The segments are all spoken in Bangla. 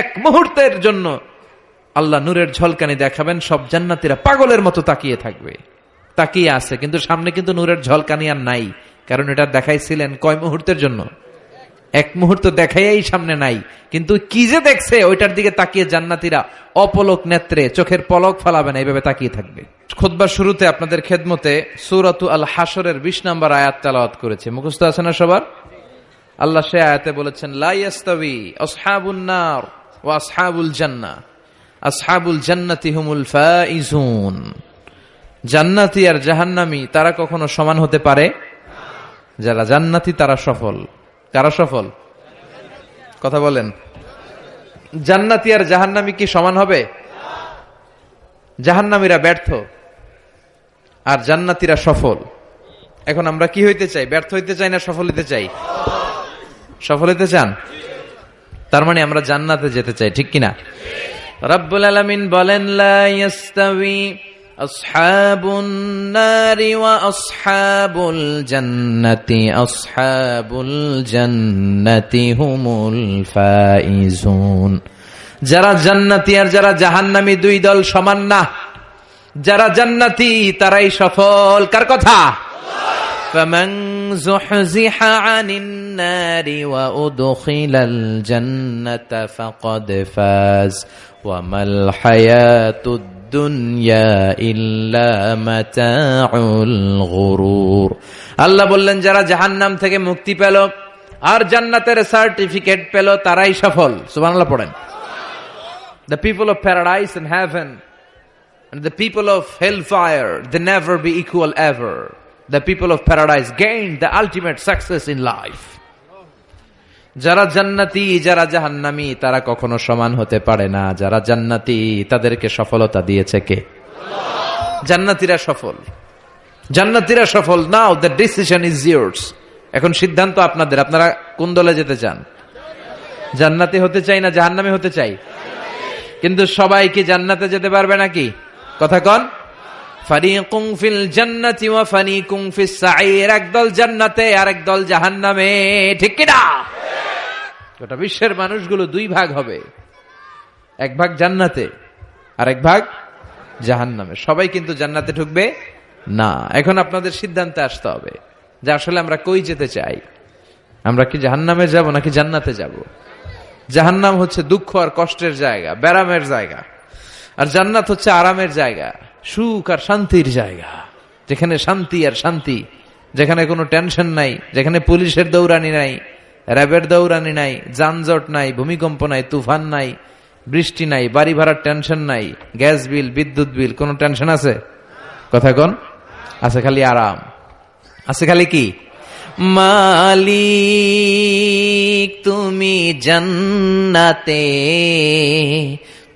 এক মুহূর্তের জন্য আল্লাহ নূরের ঝলকানি দেখাবেন, সব জান্নাতীরা পাগলের মতো তাকিয়ে থাকবে। তাকিয়ে আছে, কিন্তু সামনে কিন্তু নূরের ঝলকানি আর নাই, কারণ এটা দেখাইছিলেন কয় মুহূর্তের জন্য? এক মুহূর্ত দেখাই সামনে নাই, কিন্তু কি যে দেখছে, ওইটার দিকে তাকিয়ে জান্নাতীরা অপলক নেত্রে চোখের পলক ফালাবে না এইভাবে তাকিয়ে থাকবে। খোদবার শুরুতে আপনাদের খেদমতে সুরাতু আল হাসরের বিশ নম্বর আয়াত তালাওয়াত করেছে। মুখস্থ আছে না সবার? আল্লাহ সে আয়াতে বলেছেন লাইয়াস্তাবি আসহাবুন নার। ও আসহাবুল জান্নাহ আসহাবুল জান্নাতি হুমুল ফাইজুন। জান্নাতি আর জাহান্নামি তারা কখনো সমান হতে পারে? যারা জান্নাতি তারা সফল। কারা সফল? কথা বলেন। জান্নাতি আর জাহান্নামি কি সমান হবে? জাহান্নামীরা ব্যর্থ আর জান্নাতিরা সফল। এখন আমরা কি হইতে চাই? ব্যর্থ হইতে চাই না সফল হইতে চাই? সফল হইতে চান? তার মানে আমরা জান্নাতে যেতে চাই, ঠিক কিনা? রব্বুল আলমিন বলেন যারা জান্নাতি আর যারা জাহান্নামী দুই দল সমান না, যারা জান্নাতি তারাই সফল। কার কথা? فمن زحزح عن النار وأدخل الجنة فقد فاز وما الحياة الدنيا إلا متاع الغرور আল্লাহ বললেন যারা জাহান্নাম থেকে মুক্তি পেল আর জান্নাতের সার্টিফিকেট পেল তারাই সফল সুবহানাল্লাহ পড়েন The people of paradise and heaven and the people of hellfire, they never be equal ever. The people of paradise gain the ultimate success in life. যারা জান্নাতি, যারা জাহান্নামি, তারা কখনো সমান হতে পারে না। যারা জান্নাতি, তাদেরকে সফলতা দিয়েছে কে? জান্নাতিরা সফল। জান্নাতিরা সফল। Now the decision is yours এখন সিদ্ধান্ত আপনাদের। আপনারা কোন দলে যেতে চান? জান্নাতি হতে চাই না জাহান্নামি হতে চাই? কিন্তু সবাই কি জান্নাতে যেতে পারবে নাকি? কথা কন। ফারিকুং ফিল জান্নাতি ওয়া ফারিকুং ফিস সাঈর একদল জান্নাতে আর একদল জাহান্নামে। ঠিক কি না গোটা বিশ্বের মানুষগুলো দুই ভাগ হবে। এক ভাগ জান্নাতে আর এক ভাগ জাহান্নামে। সবাই কিন্তু জান্নাতে ঢুকবে না। এখন আপনাদের সিদ্ধান্তে আসতে হবে যে আসলে আমরা কই যেতে চাই? আমরা কি জাহান্নামে যাব নাকি জান্নাতে যাব? জাহান্নাম হচ্ছে দুঃখ আর কষ্টের জায়গা, ব্যারামের জায়গা। আর জান্নাত হচ্ছে আরামের জায়গা। সুখ আর শান্তির জায়গা। যেখানে শান্তি আর শান্তি, যেখানে কোনো টেনশন নাই, যেখানে পুলিশের দৌড়ানি নাই, র্যাবের দৌড়ানি নাই, যানজট নাই, ভূমিকম্প নাই, তুফান নাই, বৃষ্টি নাই, বাড়ি ভাড়ার টেনশন নাই, গ্যাস বিল, বিদ্যুৎ বিল, কোনো টেনশন আছে? কথা কোন, আছে খালি আরাম। আছে খালি কি? মালিক, তুমি জান্নাতে।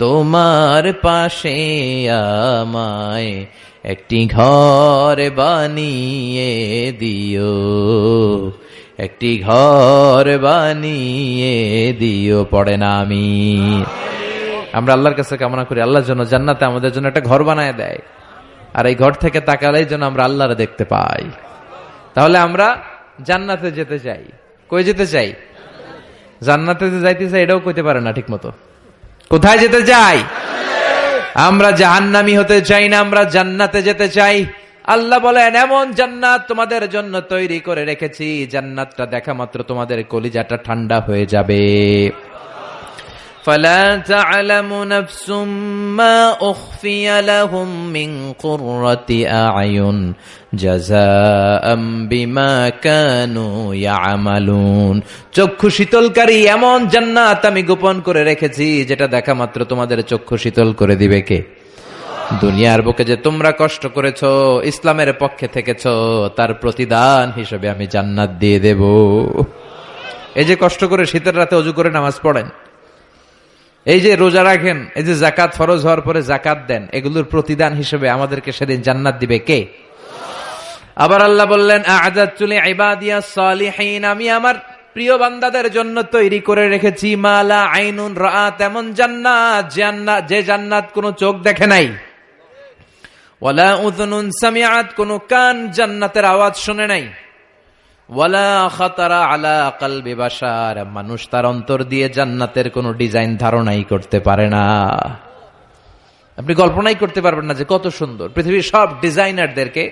তোমার পাশে আমায় একটি ঘর বানিয়ে দিও। একটি ঘর বানিয়ে দিও, পড়ে না আমি। আমরা আল্লাহর কাছে কামনা করি, আল্লাহর জন্য জান্নাতে আমাদের জন্য একটা ঘর বানায় দেয়। আর এই ঘর থেকে তাকালেই যেন আমরা আল্লাহরে দেখতে পাই। তাহলে আমরা জান্নাতে যেতে চাই। কই যেতে চাই? জান্নাতে যে যাইতে চাই, এটাও কইতে পারে না ঠিক মতো কোথায় যেতে চাই? আমরা জাহান্নামি হতে চাই না, আমরা জান্নাতে যেতে চাই। আল্লাহ বলেন, এমন জান্নাত তোমাদের জন্য তৈরি করে রেখেছি। জান্নাতটা দেখা মাত্র তোমাদের কলিজাটা ঠান্ডা হয়ে যাবে। فلا تعلم نفس ما أخفي لهم من قرة أعين جزاء بما كانوا يعملون চক্ষু শীতলকারী এমন জান্নাত আমি গোপন করে রেখেছি যেটা দেখা মাত্র তোমাদের চক্ষু শীতল করে দিবে কে দুনিয়ার বুকে যে তোমরা কষ্ট করেছ ইসলামের পক্ষে থেকেছ তার প্রতিদান হিসেবে আমি জান্নাত দিয়ে দেব এই যে কষ্ট করে শীতের রাতে অজু করে নামাজ পড়েন এই যে রোজা রাখেন, এই যে জাকাত ফরজ হওয়ার পরে জাকাত দেন, এগুলোর প্রতিদান হিসেবে আমাদেরকে সেদিন জান্নাত দিবে কে? আবার আল্লাহ বললেন ইবাদিয়া সালিহিন, আমি আমার প্রিয় বান্দাদের জন্য তৈরি করে রেখেছি মালা আইনুন রাত এমন জান্নাত, যে জান্নাত কোনো চোখ দেখে নাই। ওয়ালা উযুনুন সামিআত, কোনো কান জান্নাতের আওয়াজ শুনে নাই। খাতারা মানুষ তার অন্তর দিয়ে জান্নাতের কোনো ডিজাইন ধারণাই করতে পারে না। আপনি কল্পনাই করতে পারবেন না যে কত সুন্দর। পৃথিবীর সব ডিজাইনারদেরকে,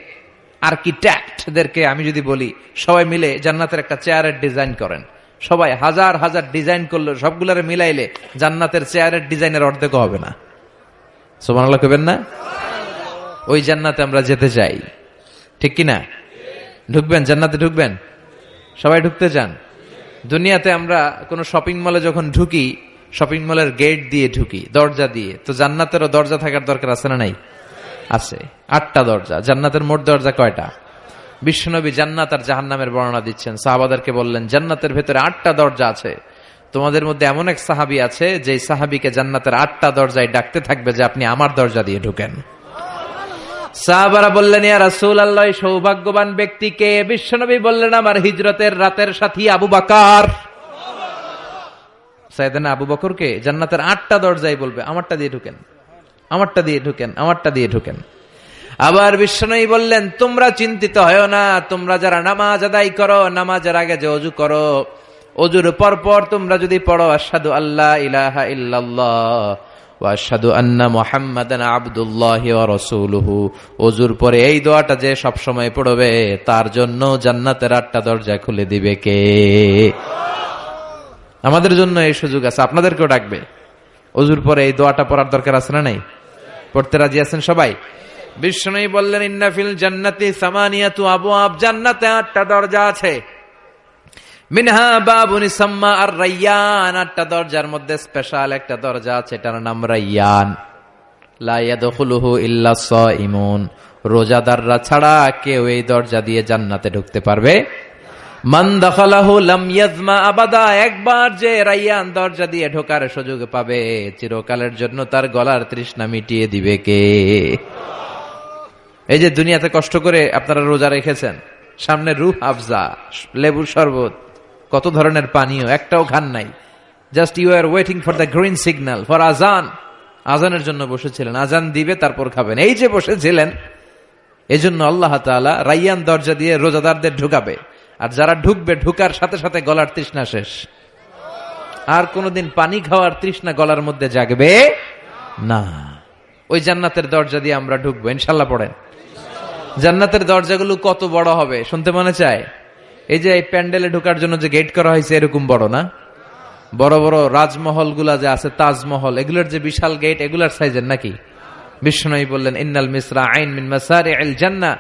আর্কিটেক্টদেরকে আমি যদি বলি, সবাই মিলে জান্নাতের একটা চেয়ারের ডিজাইন করেন। সবাই হাজার হাজার ডিজাইন করলে, সবগুলারে মিলাইলে জান্নাতের চেয়ারের ডিজাইনের অর্ধেক হবে না। সোমান আল্লাহ কবেন না? ওই জান্নাতে আমরা যেতে চাই। ঠিক কি না ঢুকবেন? জান্নাতে ঢুকবেন? সবাই ঢুকতে চান দুনিয়াতে আমরা কোনো শপিং মলে যখন ঢুকি শপিং মলের গেট দিয়ে ঢুকি, দরজা দিয়ে, তো জান্নাতেরও দরজা থাকার দরকার আছে না নাই? আছে। আটটা দরজা, জান্নাতের মোট দরজা কয়টা? বিশ্বনবী জান্নাত আর জাহান্নামের বর্ণনা দিচ্ছেন। সাহাবাদারকে বললেন, জান্নাতের ভেতরে আটটা দরজা আছে। তোমাদের মধ্যে এমন এক সাহাবি আছে যে সাহাবিকে জান্নাতের আটটা দরজায় ডাকতে থাকবে যে আপনি আমার দরজা দিয়ে ঢুকেন। সাহাবারা বললেন, ইয়া রাসূল আল্লাহ সৌভাগ্যবান ব্যক্তিকে বিশ্বনবী বললেন, আমার হিজরতের রাতের সাথী আবু বাকার। সাইদানা আবু বকরকে জান্নাতের আটটা দরজায় বলবে, আমারটা দিয়ে ঢুকেন, আমারটা দিয়ে ঢুকেন, আমারটা দিয়ে ঢুকেন। আবার বিশ্বনবী বললেন, তোমরা চিন্তিত হয় না, তোমরা যারা নামাজ আদায় করো, নামাজের আগে যে অজু করো, অজুর পর পর তোমরা যদি পড়ো আসাদু আল্লাহ ইলাহা ইল্লাল্লাহ। ওয়াশহাদু আন্না মুহাম্মাদান আবদুল্লাহি রাসূলুহু। ওজুর পরে এই দোয়াটা যে সব সময় পড়বে, তার জন্য জান্নাতের আটটা দরজা খুলে দিবে কে? আমাদের জন্য এই সুযোগ আছে, আপনাদেরকেও ডাকবে। অজুর পরে এই দোয়াটা পড়ার দরকার আছে না নাই? পড়তে রাজি আছেন সবাই? বিষ্ণু বললেন ইন্নাফিল জান্নাতি সামানিয়া তু আবু আব জান্নাতে আটটা দরজা আছে। মিনহা বাবুনি সাম্মা আর রাইয়ান, আটটা দরজার মধ্যে স্পেশাল একটা দরজা আছে, এটার নাম রাইয়ান। লা ইয়াদখুলুহু ইল্লা সাইমুন রোজাদাররা ছাড়া কেউ এই দরজা দিয়ে জান্নাতে ঢুকতে পারবে। মান দখলাহু লাম ইয়াজমা আবাদা, একবার যে রাইয়ান দরজা দিয়ে ঢোকার সুযোগ পাবে, চিরকালের জন্য তার গলার তৃষ্ণা মিটিয়ে দিবে কে? এই যে দুনিয়াতে কষ্ট করে আপনারা রোজা রেখেছেন, সামনে রুহ আফজা, লেবুর শরবত কত ধরনের পানীয়, একটাও খান নাই। Just you are waiting for the green signal for আজান আজানের জন্য বসেছিলেন, আজান দিবে, তারপর খাবেন। এই যে বসেছিলেন এই জন্য আল্লাহ তালা রাইয়ান দরজা দিয়ে রোজাদারদের ঢুকাবে। আর যারা ঢুকবে, ঢুকার সাথে সাথে গলার তৃষ্ণা শেষ। আর কোনোদিন পানি খাওয়ার তৃষ্ণা গলার মধ্যে জাগবে না। ওই জান্নাতের দরজা দিয়ে আমরা ঢুকবো, ইনশাল্লাহ পড়েন। জান্নাতের দরজাগুলো কত বড় হবে, শুনতে মনে চায়? এই যে এই প্যান্ডেলে ঢোকার জন্য যে গেট করা হয়েছে, এরকম বড় না? বড় বড় রাজমহলগুলা যে আছে, তাজমহল, এগুলোর যে বিশাল গেট এগুলার সাইজের নাকি? বিষ্ণু বললেন, ইন্নাল মিশ্রা আইন মিন মাসারি আল জান্না